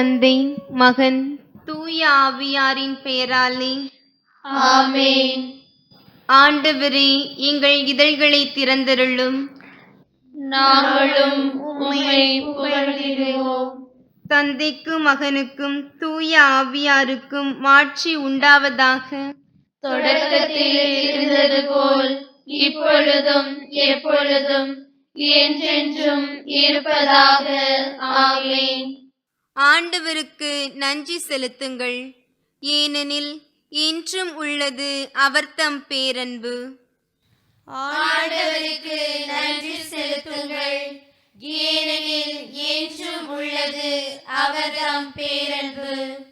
தந்தை மகன் தூய ஆவியாரின் பெயராலே. ஆமேன். ஆண்டவரே எங்கள் இதழ்களை திறந்தருளும். நாங்களும் தந்தைக்கும் மகனுக்கும் தூய ஆவியாருக்கும் மாட்சி உண்டாவதாக. தொடக்கத்தில் இருந்தது போல் இப்பொழுதும் எப்பொழுதும் என்றென்றும் இருப்பதாக. ஆமேன். ஆண்டவருக்கு நன்றி செலுத்துங்கள். ஏனெனில் இன்றும் உள்ளது அவர்தம் பேரன்பு. ஆண்டவருக்கு நன்றி செலுத்துங்கள். ஏனெனில் என்றும் உள்ளது அவர்தம் பேரன்பு.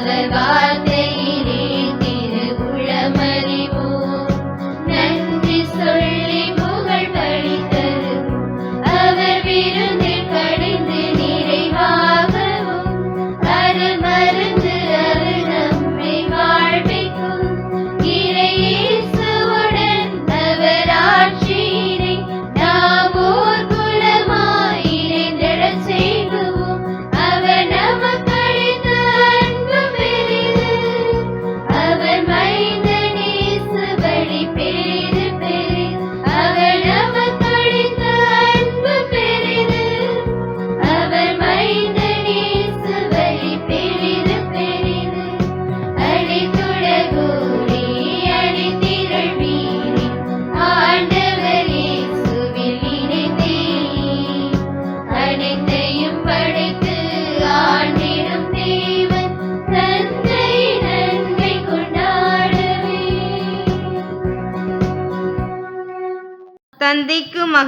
Salvar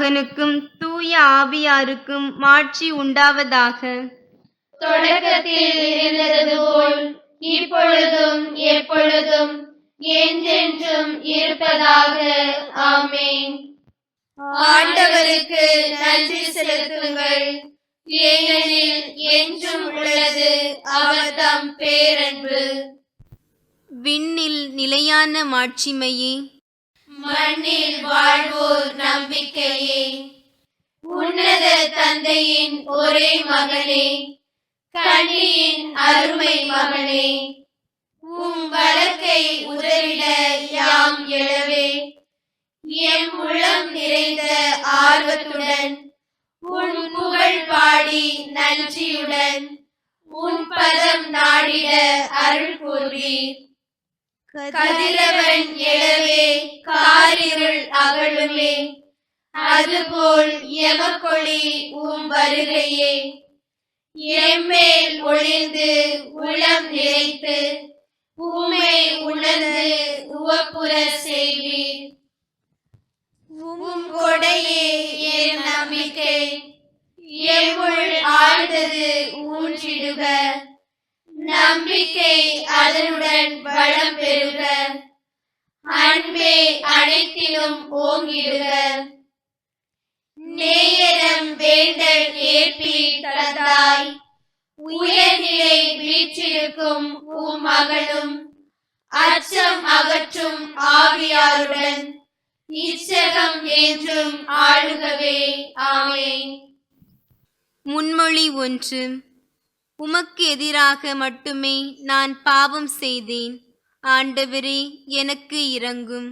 மகனுக்கும் தூய ஆவியாருக்கும் மாட்சி உண்டாவதாக. தொடக்கத்தில் இருந்தது போல் இப்பொழுதும் எப்பொழுதும் என்றென்றும் இருப்பதாக. ஆமென். ஆண்டவருக்கு நன்றி செலுத்துங்கள். ஏனெனில் என்றும் உள்ளது அவர் தம் பேரன்பு. விண்ணில் நிலையான மாட்சிமையே. மண்ணில் நம்பிக்கையே. உன்னத தந்தையின் ஒரே மகளே. கண்ணியின் அருமை மகளே. உம் வழக்கை உதவிட யாம் எழவே. எம் உள்ளம் நிறைந்த ஆர்வத்துடன் உன் புகழ் பாடி நன்றியுடன் உன் பதம் நாடிட அருள் கூறுவீர் கதிரவன் எழவே காரிருள் அகழுமே. அதுபோல் எமக்கொழி உம் வருகையே. எம்மேல் ஒளிந்து உளம் நிறைத்து உம்மை உணர்ந்து உவப்புற செய்வீர். உம் கொடையே என் நம்பிக்கை எம்முள் ஆழ்ந்தது ஊன்றிடுக. நம்பிக்கை அதனுடன் வளம் பெறுக. அன்பே அனைத்திலும் ஓங்கிடுக. நேயரம் வேண்டல் ஏற்பி தந்தாய். உயர்நிலை வீற்றிருக்கும் உம் மகளும் அச்சம் அகற்றும் ஆவியாருடன் இச்சகம் என்றும் ஆளுகவே ஆமென். முன்மொழி ஒன்று உமக்கு எதிராக மட்டுமே நான் பாவம் செய்தேன். ஆண்டவரே எனக்கு இறங்கும்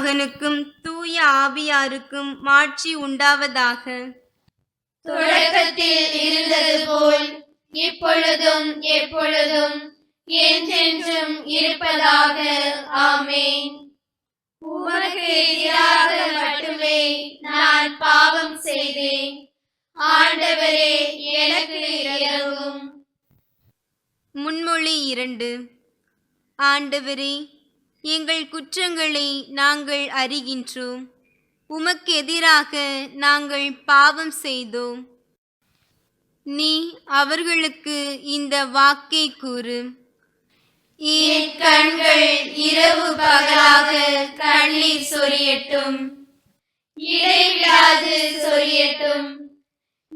மகனுக்கும் தூய ஆவியாருக்கும் மாட்சி உண்டாவதாக. தொடக்கத்தில் இருந்தது போல் இப்பொழுதும் எப்பொழுதும் என்றென்றும் இருப்பதாக. ஆமென். உமக்கு எதிராக மட்டுமே நான் பாவம் செய்தேன். ஆண்டவரே எனக்கு இறங்கும் முன்மொழி இரண்டு. ஆண்டவரே எங்கள் குற்றங்களை நாங்கள் அறிகின்றோம். உமக்கு எதிராக நாங்கள் பாவம் செய்தோம். நீ அவர்களுக்கு இந்த வாக்கை கூறு. என் கண்கள் இரவு பகலாக கண்ணீர் சொரியட்டும். இடைவிடாது சொரியட்டும்.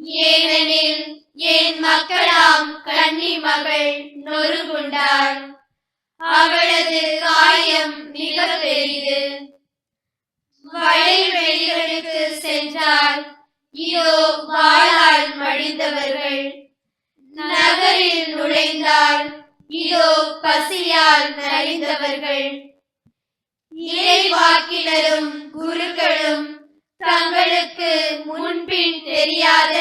ஏனெனில் என் மக்களாம் கன்னி மகள் நொறுகுண்டாள். அவளது காயம் மிக பெரிது. வயல்வெளிகளுக்கு சென்றால் இதோ வாளால் மடிந்தவர்கள். நகரில் நுழைந்தால் இதோ பசியால் நலிந்தவர்கள் இறைவாக்கினரும் குருக்களும் தங்களுக்கு முன்பின் தெரியாத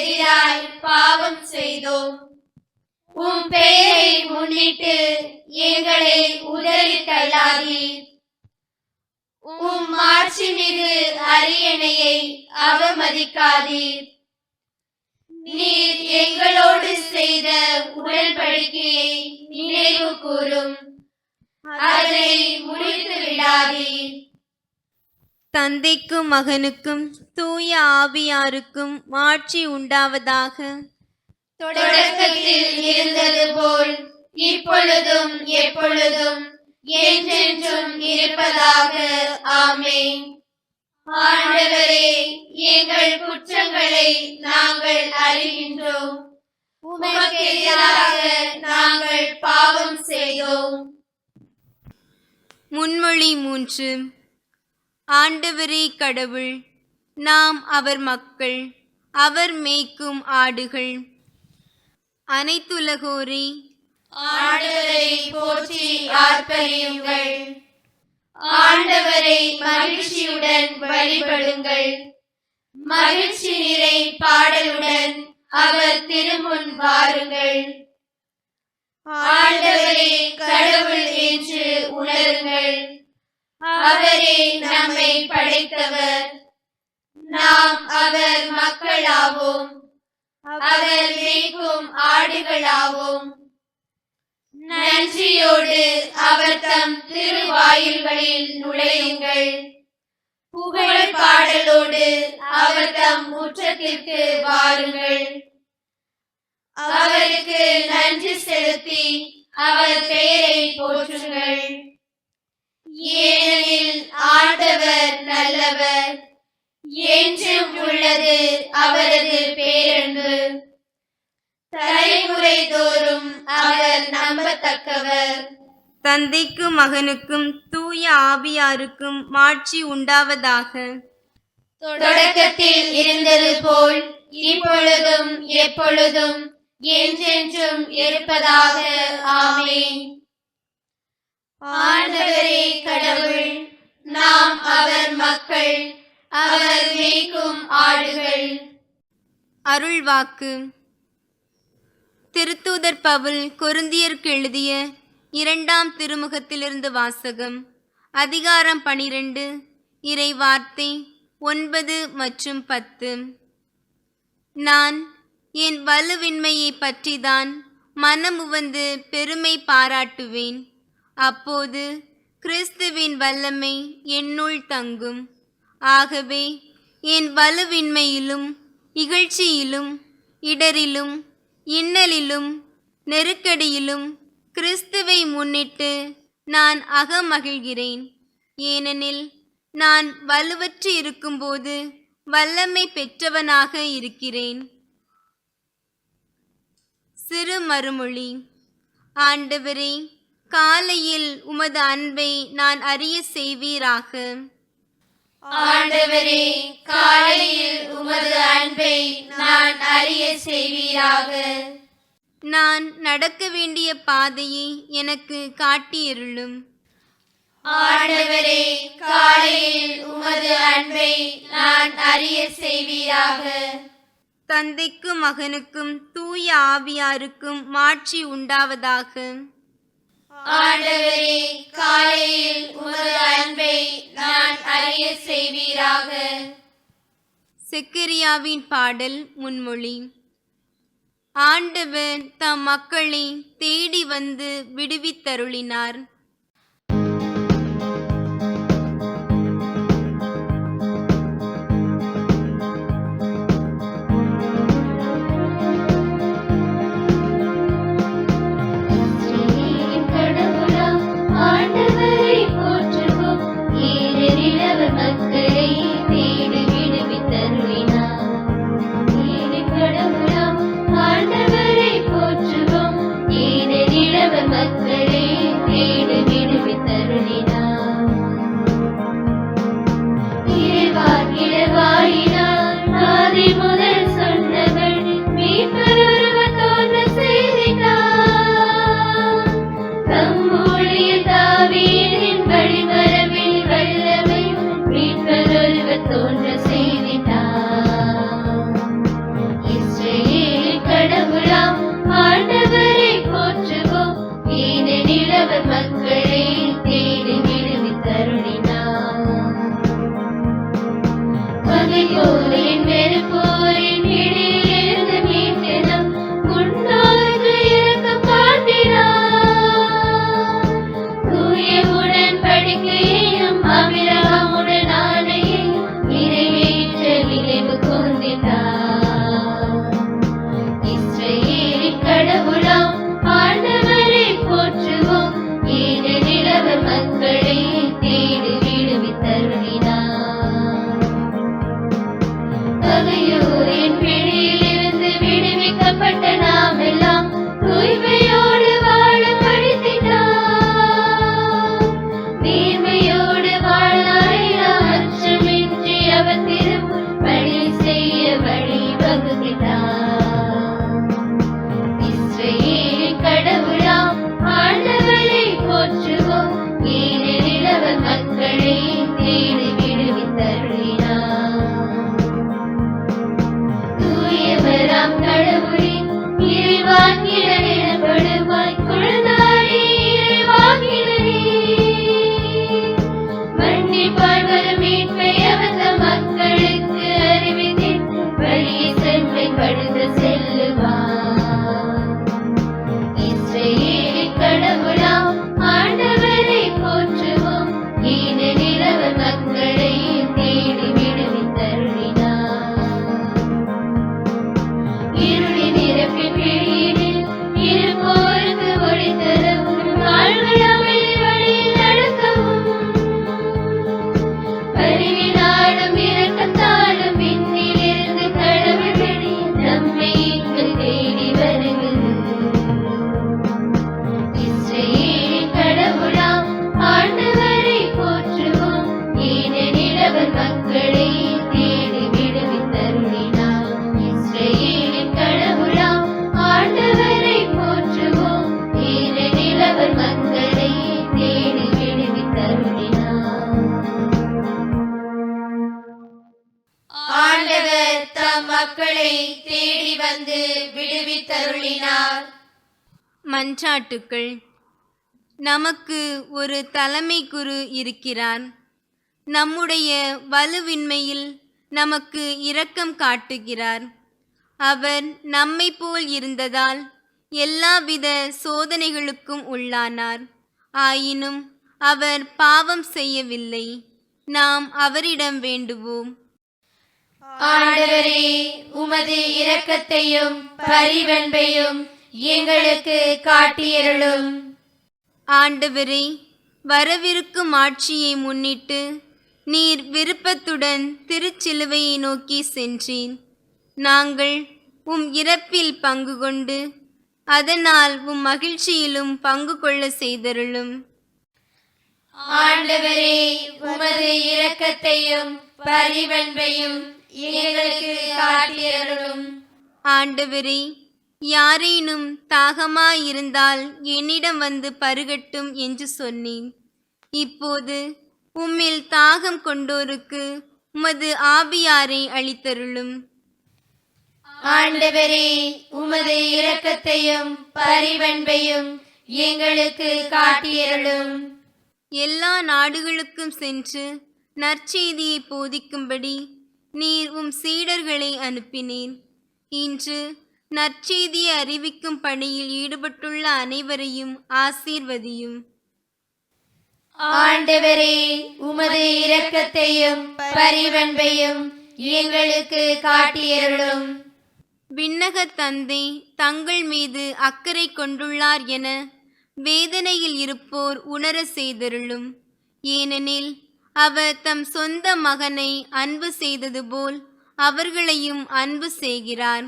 எதிராய் பாவம் செய்தோம். உம் பெயரை முன்னிட்டு எங்களை உதறி தள்ளாதீர் உம் மாட்சி மிகு அரியணையை அவமதிக்காதீர். நீர் எங்களோடு செய்த உடன்படிக்கையை நினைவு கூறும். அதை முடித்து விடாதீர் தந்தைக்கும் மகனுக்கும் தூய ஆவியாருக்கும் மாட்சி உண்டாவதாக. தொடக்கத்தில் இருந்தது போல் இப்பொழுதும் எப்பொழுதும் என்றென்றும் இருப்பதாக. ஆமென். ஆண்டவரே எங்கள் குற்றங்களை நாங்கள் அறிகின்றோம். உமக்கு எதிராக நாங்கள் பாவம் செய்தோம். முன்மொழி மூன்று. ஆண்டவரே கடவுள் நாம் அவர் மக்கள் அவர் மேய்க்கும் ஆடுகள். அனைத்துலகோரே ஆண்டவரை போற்றி ஆர்ப்பரியுங்கள். ஆண்டவரை மகிழ்ச்சியுடன் வழிபடுங்கள். மகிழ்ச்சி நிறை பாடலுடன் அவர் திருமுன் வாருங்கள். ஆண்டவரே கடவுள் என்று உணருங்கள். அவரே நம்மை படைத்தவர். நாம் அவர் மக்களாவோம். அவர் மேய்க்கும் ஆடுகளாவோம். நன்றியோடு அவர் தம் திருவாயில்களில் நுழையுங்கள். புகழ் பாடலோடு அவர் தம் முற்றத்திற்கு வாருங்கள். அவருக்கு நன்றி செலுத்தி அவர் பெயரை போற்றுங்கள். ஏனெனில் ஆண்டவர் நல்லவர். என்றும் உள்ளது அவரது பேரன்பு. தலைமுறை தோறும் அவர் நம்பத்தக்கவர். தந்தைக்கும் மகனுக்கும் தூய ஆவியாருக்கும் மாட்சி உண்டாவதாக. தொடக்கத்தில் இருந்தது போல் இப்பொழுதும் எப்பொழுதும் என்றென்றும் இருப்பதாக. ஆமென். ஆண்டவரே கடவுள் நாம் அவர் மக்கள் அவர் மேய்க்கும் ஆடுகள். அருள்வாக்கு. திருத்தூதர் பவுல் கொருந்தியருக்கு எழுதிய இரண்டாம் திருமுகத்திலிருந்து வாசகம் அதிகாரம் பனிரெண்டு இறை வார்த்தை ஒன்பது மற்றும் பத்து. நான் என் வலுவின்மையை பற்றிதான் மனமுவந்து பெருமை பாராட்டுவேன். அப்போது கிறிஸ்துவின் வல்லமை என்னுள் தங்கும். ஆகவே என் வலுவின்மையிலும் இகழ்ச்சியிலும் இடரிலும் இன்னலிலும் நெருக்கடியிலும் கிறிஸ்துவை முன்னிட்டு நான் அகமகிழ்கிறேன். ஏனெனில் நான் வலுவற்று இருக்கும்போது வல்லமை பெற்றவனாக இருக்கிறேன். சிறு மறுமொழி. ஆண்டவரே காலையில் உமது அன்பை நான் அறிய செய்வீராக. ஆண்டவரே காலையில் உமது அன்பை நான் அறிய செய்வீராக. நான் நடக்க வேண்டிய பாதையை எனக்கு காட்டியருளும். ஆண்டவரே காலையில் உமது அன்பை நான் அறிய செய்வீராக. தந்தைக்கும் மகனுக்கும் தூய ஆவியாருக்கும் மாட்சி உண்டாவதாக. ஆண்டவரே காலையில் உமது அன்பை நான் அறிய செய்வீராக. செக்கரியாவின் பாடல் முன்மொழி. ஆண்டவர் தம் மக்களை தேடி வந்து விடுவித்தருளினார். மன்றாட்டுக்கள். நமக்கு ஒரு தலைமை குரு இருக்கிறார். நம்முடைய வலுவின்மையில் நமக்கு இரக்கம் காட்டுகிறார். அவர் நம்மை போல் இருந்ததால் எல்லாவித சோதனைகளுக்கும் உள்ளானார். ஆயினும் அவர் பாவம் செய்யவில்லை. நாம் அவரிடம் வேண்டுவோம். ஆண்டவரே உமது இரக்கத்தையும் பரிவன்பையும் எங்களுக்கு காட்டியருளும். ஆண்டவரே வரவிருக்கும் ஆட்சியை முன்னிட்டு நீர் விருப்பத்துடன் திருச்சிலுவையை நோக்கி சென்றீர். நாங்கள் உம் இறப்பில் பங்கு கொண்டு அதனால் உம் மகிழ்ச்சியிலும் பங்கு கொள்ள செய்தருளும். ஆண்டவரே உமது இரக்கத்தையும் பரிவன்பையும் எங்களுக்கு காட்டியருளும். ஆண்டவரே யாரேனும் தாகமாயிருந்தால் என்னிடம் வந்து பருகட்டும் என்று சொன்னேன். இப்போது உம்மில் தாகம் கொண்டோருக்கு உமது ஆபியாரை அளித்தருளும். ஆண்டவரே உமது இரக்கத்தையும் பரிவன்பையும் எங்களுக்கு காட்டியருளும். எல்லா நாடுகளுக்கும் சென்று நற்செய்தியை போதிக்கும்படி நீர் உம் சீடர்களை அனுப்பினீர் இன்று நற்செய்தியை அறிவிக்கும் பணியில் ஈடுபட்டுள்ள அனைவரையும் ஆசீர்வதியும். ஆண்டவரே உமது இரக்கத்தையும் பரிவன்பையும் எங்களுக்கு காட்டியருளும். விண்ணக தந்தை தங்கள் மீது அக்கறை கொண்டுள்ளார் என வேதனையில் இருப்போர் உணர செய்தருளும். ஏனெனில் அவர் தம் சொந்த மகனை அன்பு செய்தது போல் அவர்களையும் அன்பு செய்கிறார்.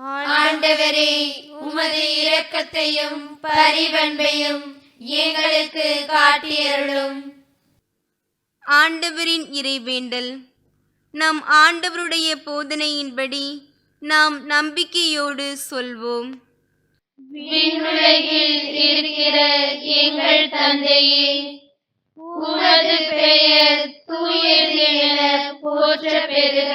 ஆண்டவரே உமது இரக்கத்தையும் பரிவன்பையும் எங்களுக்கு காட்டியருளும். ஆண்டவரின் இறைவேண்டல். நம் ஆண்டவருடைய போதனையின்படி நாம் நம்பிக்கையோடு சொல்வோம். விண்ணுலகில் இருக்கிற எங்கள் தந்தையே உமது பெயர் தூயது என போற்ற பெறுக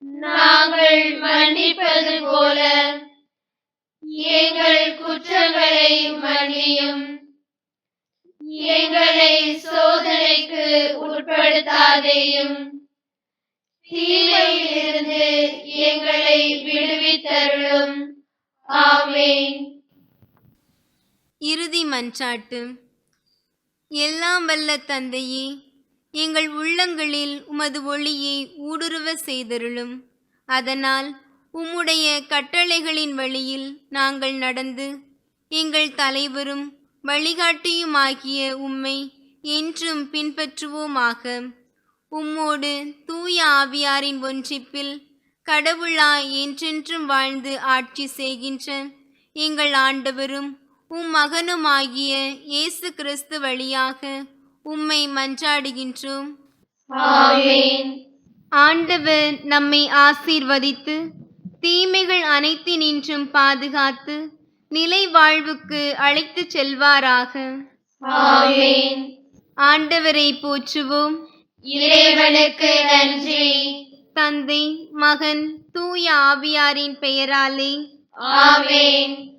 நாங்கள் மன்னிப்பது போல எங்கள் குற்றங்களை மன்னியும். எங்களை சோதனைக்கு உட்படுத்தாதேயும். தீமையிலிருந்து எங்களை விடுவித்தருளும். ஆமேன். இறுதி மன்றாட்டு. எல்லாம் வல்ல தந்தையே எங்கள் உள்ளங்களில் உமது ஒளியை ஊடுருவ செய்தருளும். அதனால் உம்முடைய கட்டளைகளின் வழியில் நாங்கள் நடந்து எங்கள் தலைவரும் வழிகாட்டியுமாகிய உம்மை என்றும் பின்பற்றுவோமாக. உம்மோடு தூய ஆவியாரின் ஒன்றிப்பில் கடவுளாய் என்றென்றும் வாழ்ந்து ஆட்சி செய்கின்ற எங்கள் ஆண்டவரும் உம் மகனுமாகிய இயேசு கிறிஸ்து வழியாக உம்மை மன்றாடுகின்றோம். ஆண்டவர் நம்மை ஆசீர்வதித்து தீமைகள் அனைத்தினின்றும் பாதுகாத்து நிலை வாழ்வுக்கு அழைத்துச் செல்வாராக. ஆண்டவரை போற்றுவோம். இறைவனுக்கு நன்றி. தந்தை மகன் தூய ஆவியாரின் பெயராலே. ஆமென்.